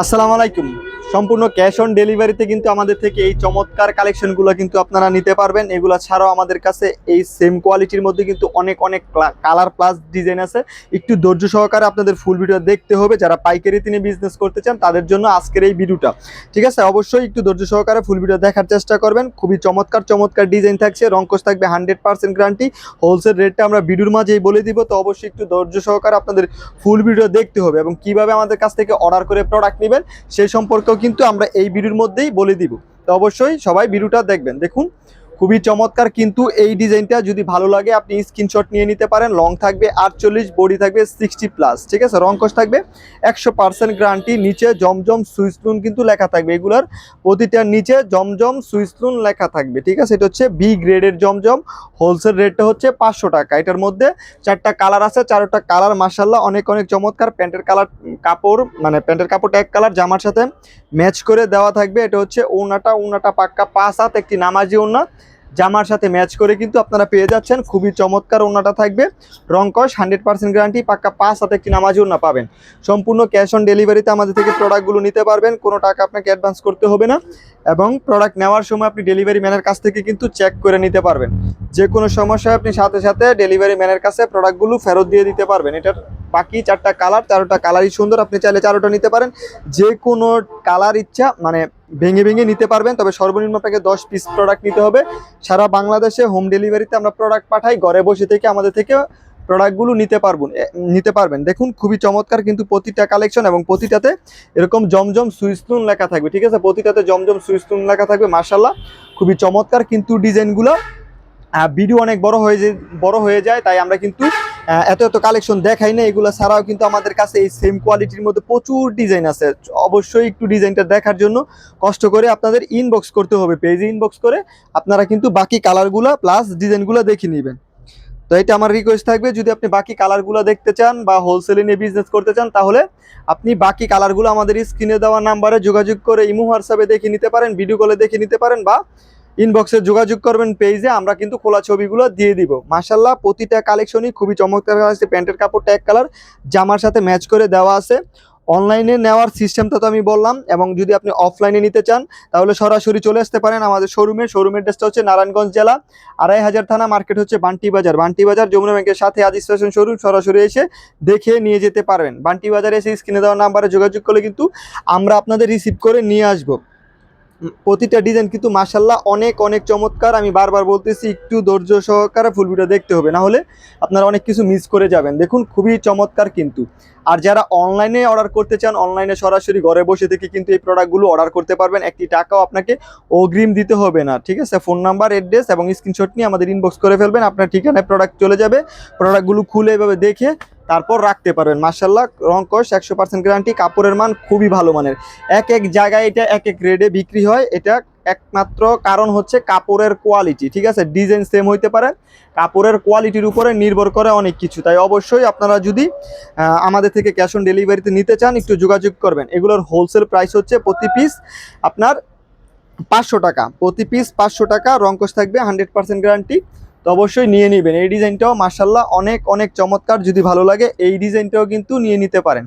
আসসালামু আলাইকুম। সম্পূর্ণ ক্যাশ অন ডেলিভারিতে কিন্তু আমাদের থেকে এই চমৎকার কালেকশনগুলো কিন্তু আপনারা নিতে পারবেন। এগুলো ছাড়াও আমাদের কাছে এই সেম কোয়ালিটির মধ্যে কিন্তু অনেক অনেক কালার প্লাস ডিজাইন আছে। একটু ধৈর্য সহকারে আপনাদের ফুল ভিডিও দেখতে হবে। যারা পাইকারি তিনি বিজনেস করতে চান, তাদের জন্য আজকের এই ভিডিওটা ঠিক আছে? অবশ্যই একটু ধৈর্য সহকারে ফুল ভিডিও দেখার চেষ্টা করবেন। খুবই চমৎকার চমৎকার ডিজাইন থাকছে। রঙ্কশ থাকবে হান্ড্রেড পার্সেন্ট গ্যারান্টি হোলসেল রেটটা আমরা ভিডিওর মাঝেই বলে দিব। তো অবশ্যই একটু ধৈর্য সহকারে আপনাদের ফুল ভিডিও দেখতে হবে এবং কীভাবে আমাদের কাছ থেকে অর্ডার করে প্রোডাক্ট নেবেন সেই সম্পর্কেও কিন্তু আমরা এই ভিডিওর মধ্যেই বলে দিব। তো অবশ্যই সবাই ভিডিওটা দেখবেন। দেখুন খুবই চমৎকার, কিন্তু এই ডিজাইনটা যদি ভালো লাগে, আপনি স্ক্রিনশট নিয়ে নিতে পারেন। লং থাকবে আটচল্লিশ বডি থাকবে সিক্সটি প্লাস ঠিক আছে? রংকশ থাকবে একশো পার্সেন্ট গ্যারান্টি নিচে জমজম সুইচ সুইসলুন কিন্তু লেখা থাকবে। এগুলার প্রতিটার নিচে জমজম সুইচ সুইসলুন লেখা থাকবে, ঠিক আছে? এটা হচ্ছে বি গ্রেডের জমজম হোলসেল রেটটা হচ্ছে পাঁচশো টাকা। এটার মধ্যে চারটা কালার আছে, চারটা কালার মাসাল্লাহ অনেক অনেক চমৎকার। প্যান্টের কালার কাপড় মানে প্যান্টের কাপড়টা এক কালার জামার সাথে ম্যাচ করে দেওয়া থাকবে। এটা হচ্ছে ওনাটা ওনাটা পাক্কা পাঁচ হাত একটি নামাজি ওনা জামার সাথে ম্যাচ করে কিন্তু আপনারা পেয়ে যাচ্ছেন। খুবই চমৎকার ওনাটা থাকবে। রংকশ হান্ড্রেড পার্সেন্ট গ্যারান্টি পাক্কা পাঁচ হাতে একটি নামাজি ওনা পাবেন। সম্পূর্ণ ক্যাশ অন ডেলিভারিতে আমাদের থেকে প্রোডাক্টগুলো নিতে পারবেন। কোনো টাকা আপনাকে অ্যাডভান্স করতে হবে না। এবং প্রোডাক্ট নেওয়ার সময় আপনি ডেলিভারি ম্যানের কাছ থেকে কিন্তু চেক করে নিতে পারবেন। যে কোনো সমস্যায় আপনি সাথে সাথে ডেলিভারি ম্যানের কাছে প্রোডাক্টগুলো ফেরত দিয়ে দিতে পারবেন। এটার বাকি চারটা কালার চারোটা কালারই সুন্দর। আপনি চাইলে চারোটা নিতে পারেন। যে কোনো কালার ইচ্ছা মানে ভেঙে ভেঙে নিতে পারবেন তবে সর্বনিম্ন আপনাকে দশ পিস প্রোডাক্ট নিতে হবে। সারা বাংলাদেশে হোম ডেলিভারিতে আমরা প্রোডাক্ট পাঠাই ঘরে বসে থেকে আমাদের থেকে প্রোডাক্টগুলো নিতে পারবেন এ, নিতে পারবেন। দেখুন খুবই চমৎকার কিন্তু প্রতিটা কালেকশন এবং প্রতিটাতে এরকম জমজম সুইসলুন লেখা থাকবে ঠিক আছে? প্রতিটাতে জমজম সুইসলুন লেখা থাকবে মার্শাল্লাহ খুবই চমৎকার কিন্তু ডিজাইনগুলো। ভিডিও অনেক বড় হয়ে বড় হয়ে যায় তাই আমরা কিন্তু এত এত কালেকশন দেখাই না এগুলো ছাড়াও কিন্তু আমাদের কাছে এই সেম কোয়ালিটির মধ্যে প্রচুর ডিজাইন আছে। অবশ্যই একটু ডিজাইনটা দেখার জন্য কষ্ট করে আপনাদের ইনবক্স করতে হবে পেজে ইনবক্স করে আপনারা কিন্তু বাকি কালারগুলো প্লাস ডিজাইনগুলো দেখে নেবেন। তো এটা আমার রিকোয়েস্ট থাকবে, যদি আপনি বাকি কালারগুলো দেখতে চান বা হোলসেলে নিয়ে বিজনেস করতে চান, তাহলে আপনি বাকি কালারগুলো আমাদের স্ক্রিনে দেওয়া নাম্বারে যোগাযোগ করে ইমো হোয়াটসঅ্যাপে দেখে নিতে পারেন ভিডিও কলে দেখে নিতে পারেন বা ইনবক্সে যোগাযোগ করবেন পেজে আমরা কিন্তু খোলা ছবিগুলো দিয়ে দিব। মাশাল্লাহ প্রতিটা কালেকশনই খুবই চমৎকার আছে প্যান্টের কাপড়টা এক কালার জামার সাথে ম্যাচ করে দেওয়া আছে। অনলাইনে নেওয়ার সিস্টেমটা তো আমি বললাম, এবং যদি আপনি অফলাইনে নিতে চান, তাহলে সরাসরি চলে আসতে পারেন আমাদের শোরুমে শোরুমের ড্রেসটা হচ্ছে নারায়ণগঞ্জ জেলা আড়াই হাজার থানা মার্কেট হচ্ছে বান্টি বাজার বান্টি বাজার যমুনা ব্যাংকের সাথে আজ স্টেশন শোরুম সরাসরি এসে দেখে নিয়ে যেতে পারবেন। বান্টি বাজারে এসে স্ক্রিনে দেওয়া নাম্বারে যোগাযোগ করলে কিন্তু আমরা আপনাদের রিসিভ করে নিয়ে আসব। প্রতিটা ডিজাইন কিন্তু মাসাল্লাহ অনেক অনেক চমৎকার। আমি বারবার বলতেছি, একটু ধৈর্য সহকারে ফুল ভিডিও দেখতে হবে। না হলে আপনারা অনেক কিছু মিস করে যাবেন। দেখুন, খুবই চমৎকার কিন্তু। আর যারা অনলাইনে অর্ডার করতে চান অনলাইনে সরাসরি ঘরে বসে থেকে কিন্তু এই প্রোডাক্টগুলো অর্ডার করতে পারবেন। একটি টাকাও আপনাকে অগ্রিম দিতে হবে না, ঠিক আছে? ফোন নাম্বার অ্যাড্রেস এবং স্ক্রিনশট নিয়ে আমাদের ইনবক্স করে ফেলবেন। আপনার ঠিকানায় প্রোডাক্ট চলে যাবে। প্রোডাক্টগুলো খুলে এভাবে দেখে তারপর রাখতে পারবেন। মার্শাল্লাহ রংকশ একশো পার্সেন্ট গ্যারান্টি কাপড়ের মান খুবই ভালো মানের। এক এক জায়গায় এটা এক এক রেডে বিক্রি হয়। এটা একমাত্র কারণ হচ্ছে কাপড়ের কোয়ালিটি ঠিক আছে? ডিজাইন সেম হইতে পারে। কাপড়ের কোয়ালিটির উপরে নির্ভর করে অনেক কিছু। তাই অবশ্যই আপনারা যদি আমাদের থেকে ক্যাশ অন ডেলিভারিতে নিতে চান, একটু যোগাযোগ করবেন। এগুলোর হোলসেল প্রাইস হচ্ছে প্রতি পিস আপনার পাঁচশো টাকা। প্রতি পিস পাঁচশো টাকা রংকশ থাকবে হান্ড্রেড পার্সেন্ট গ্যারান্টি তো অবশ্যই নিয়ে নেবেন। এই ডিজাইনটাও মার্শাল্লাহ অনেক অনেক চমৎকার যদি ভালো লাগে, এই ডিজাইনটাও কিন্তু নিয়ে নিতে পারেন।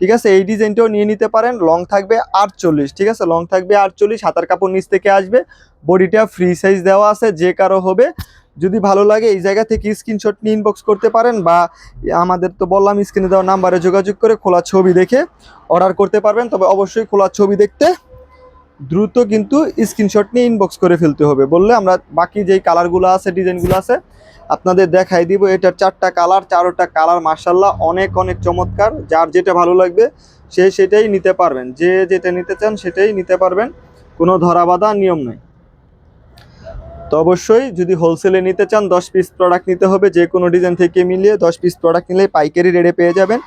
ঠিক আছে? এই ডিজাইনটাও নিয়ে নিতে পারেন। লং থাকবে আটচল্লিশ, ঠিক আছে? লং থাকবে আটচল্লিশ, হাতার কাপড় নিচ থেকে আসবে। বডিটা ফ্রি সাইজ দেওয়া আছে, যে কারও হবে। যদি ভালো লাগে, এই জায়গা থেকে স্ক্রিনশট নিয়ে ইনবক্স করতে পারেন বা আমাদের তো বললাম স্ক্রিনে দেওয়া নাম্বারে যোগাযোগ করে খোলা ছবি দেখে অর্ডার করতে পারবেন। তবে অবশ্যই খোলা ছবি দেখতে দ্রুত কিন্তু স্ক্রিনশট নিয়ে ইনবক্স করে ফেলতে হবে। বললে আমরা বাকি যেই কালারগুলো আছে, ডিজাইনগুলো আছে, আপনাদের দেখাই দিব। এটার চারটা কালার চারোটা কালার মার্শাল্লাহ অনেক অনেক চমৎকার। যার যেটা ভালো লাগবে, সে সেটাই নিতে পারবেন। যে যেটা নিতে চান, সেটাই নিতে পারবেন। কোনো ধরাবাধা নিয়ম নেই। তো অবশ্যই যদি হোলসেলে নিতে চান, দশ পিস প্রোডাক্ট নিতে হবে। যে কোনো ডিজাইন থেকে মিলিয়ে দশ পিস প্রোডাক্ট নিলে পাইকারি রেটে পেয়ে যাবেন।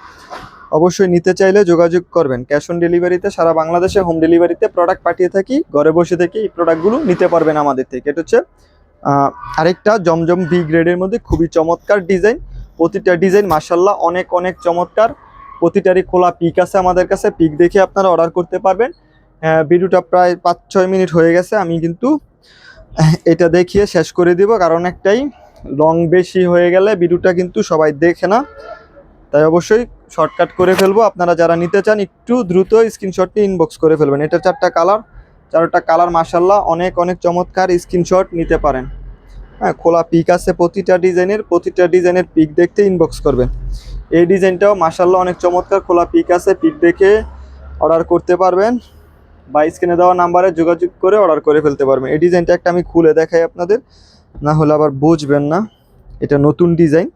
অবশ্যই নিতে চাইলে যোগাযোগ করবেন। ক্যাশ অন ডেলিভারিতে সারা বাংলাদেশে হোম ডেলিভারিতে প্রোডাক্ট পাঠিয়ে থাকি, ঘরে বসে থেকে এই প্রোডাক্টগুলো নিতে পারবেন আমাদের থেকে। এটা হচ্ছে আরেকটা জমজম বি গ্রেডের মধ্যে খুবই চমৎকার ডিজাইন প্রতিটা ডিজাইন মাসাল্লাহ অনেক অনেক চমৎকার। প্রতিটারই খোলা পিক আছে আমাদের কাছে। পিক দেখে আপনারা অর্ডার করতে পারবেন। ভিডিওটা প্রায় পাঁচ ছয় মিনিট হয়ে গেছে। আমি কিন্তু এটা দেখিয়ে শেষ করে দিব। কারণ একটাই লং বেশি হয়ে গেলে ভিডিওটা কিন্তু সবাই দেখে না। তাই অবশ্যই শর্টকাট করে ফেলব। আপনারা যারা নিতে চান, একটু দ্রুত স্ক্রিনশটটি ইনবক্স করে ফেলবেন। এটা চারটা কালার চারটা কালার মাসাল্লাহ অনেক অনেক চমৎকার স্ক্রিনশট নিতে পারেন। হ্যাঁ খোলা পিক আছে প্রতিটা ডিজাইনের প্রতিটা ডিজাইনের পিক দেখতে ইনবক্স করবেন। এই ডিজাইনটাও মাসাল্লাহ অনেক চমৎকার খোলা পিক আছে পিক দেখে অর্ডার করতে পারবেন। বা স্ক্রিনে দেওয়া নাম্বারে যোগাযোগ করে অর্ডার করে ফেলতে পারবেন। এই ডিজাইনটা একটা আমি খুলে দেখাই আপনাদের, না হলে আবার বুঝবেন না। এটা নতুন ডিজাইন।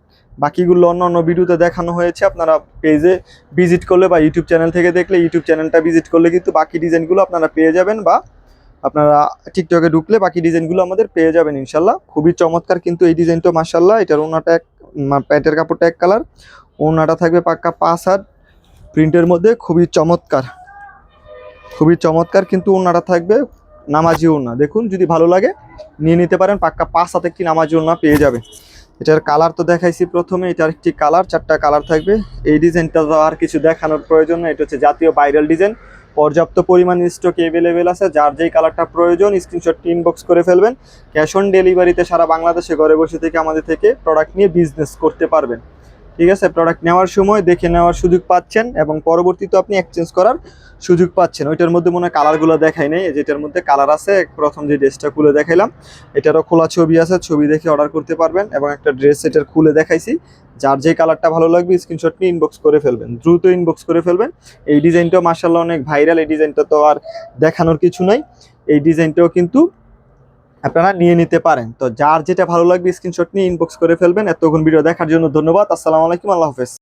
বাকিগুলো অন্য অন্য ভিডিওতে দেখানো হয়েছে। আপনারা পেজে ভিজিট করলে বা ইউটিউব চ্যানেল থেকে দেখলে ইউটিউব চ্যানেলটা ভিজিট করলে কিন্তু বাকি ডিজাইনগুলো আপনারা পেয়ে যাবেন বা আপনারা টিকটকে ঢুকলে বাকি ডিজাইনগুলো আমাদের পেয়ে যাবেন ইনশাল্লাহ। খুবই চমৎকার কিন্তু এই ডিজাইনটা মাসাল্লাহ এটার ওনাটা এক প্যান্টের কাপড়টা এক কালার ওনাটা থাকবে পাক্কা পাঁচ হাত। প্রিন্টের মধ্যে খুবই চমৎকার। খুবই চমৎকার কিন্তু ওনাটা থাকবে নামাজি ওনা দেখুন, যদি ভালো লাগে, নিয়ে নিতে পারেন। পাক্কা পাঁচ হাতে একটি নামাজি ওনা পেয়ে যাবে। এটার কালার তো দেখাইছি প্রথমে, এটার একটি কালার, চারটা কালার থাকবে। এই ডিজাইনটা তো আর কিছু দেখানোর প্রয়োজন না এটা হচ্ছে জাতীয় ভাইরাল ডিজাইন। পর্যাপ্ত পরিমাণ স্টক এভেলেবেল আছে, যার যেই কালারটা প্রয়োজন স্ক্রিনশট ইনবক্স করে ফেলবেন। ক্যাশ অন ডেলিভারিতে সারা বাংলাদেশে ঘরে বসে থেকে আমাদের থেকে প্রোডাক্ট নিয়ে বিজনেস করতে পারবেন। ঠিক আছে? প্রোডাক্ট নেওয়ার সময় দেখে নেওয়ার সুযোগ পাচ্ছেন এবং পরবর্তীতে আপনি এক্সচেঞ্জ করার সুযোগ পাচ্ছেন। ওইটার মধ্যে মনে হয় কালারগুলো দেখাই নেই। যেটার মধ্যে কালার আছে, প্রথম যে ড্রেসটা খুলে দেখাইলাম, এটারও খোলা ছবি আছে। ছবি দেখে অর্ডার করতে পারবেন এবং একটা ড্রেস এটার খুলে দেখাইছি। যার যে কালারটা ভালো লাগবে স্ক্রিনশট নিয়ে ইনবক্স করে ফেলবেন। দ্রুত ইনবক্স করে ফেলবেন। এই ডিজাইনটাও মার্শাল্লাহ অনেক ভাইরাল এই ডিজাইনটা তো আর দেখানোর কিছু নাই। এই ডিজাইনটাও কিন্তু আপনারা নিয়ে নিতে পারেন। তো যার যেটা ভালো লাগবে স্ক্রিনশট নিয়ে ইনবক্স করে ফেলবেন। এতক্ষণ ভিডিও দেখার জন্য ধন্যবাদ। আসসালামু আলাইকুম। আল্লাহ হাফেজ।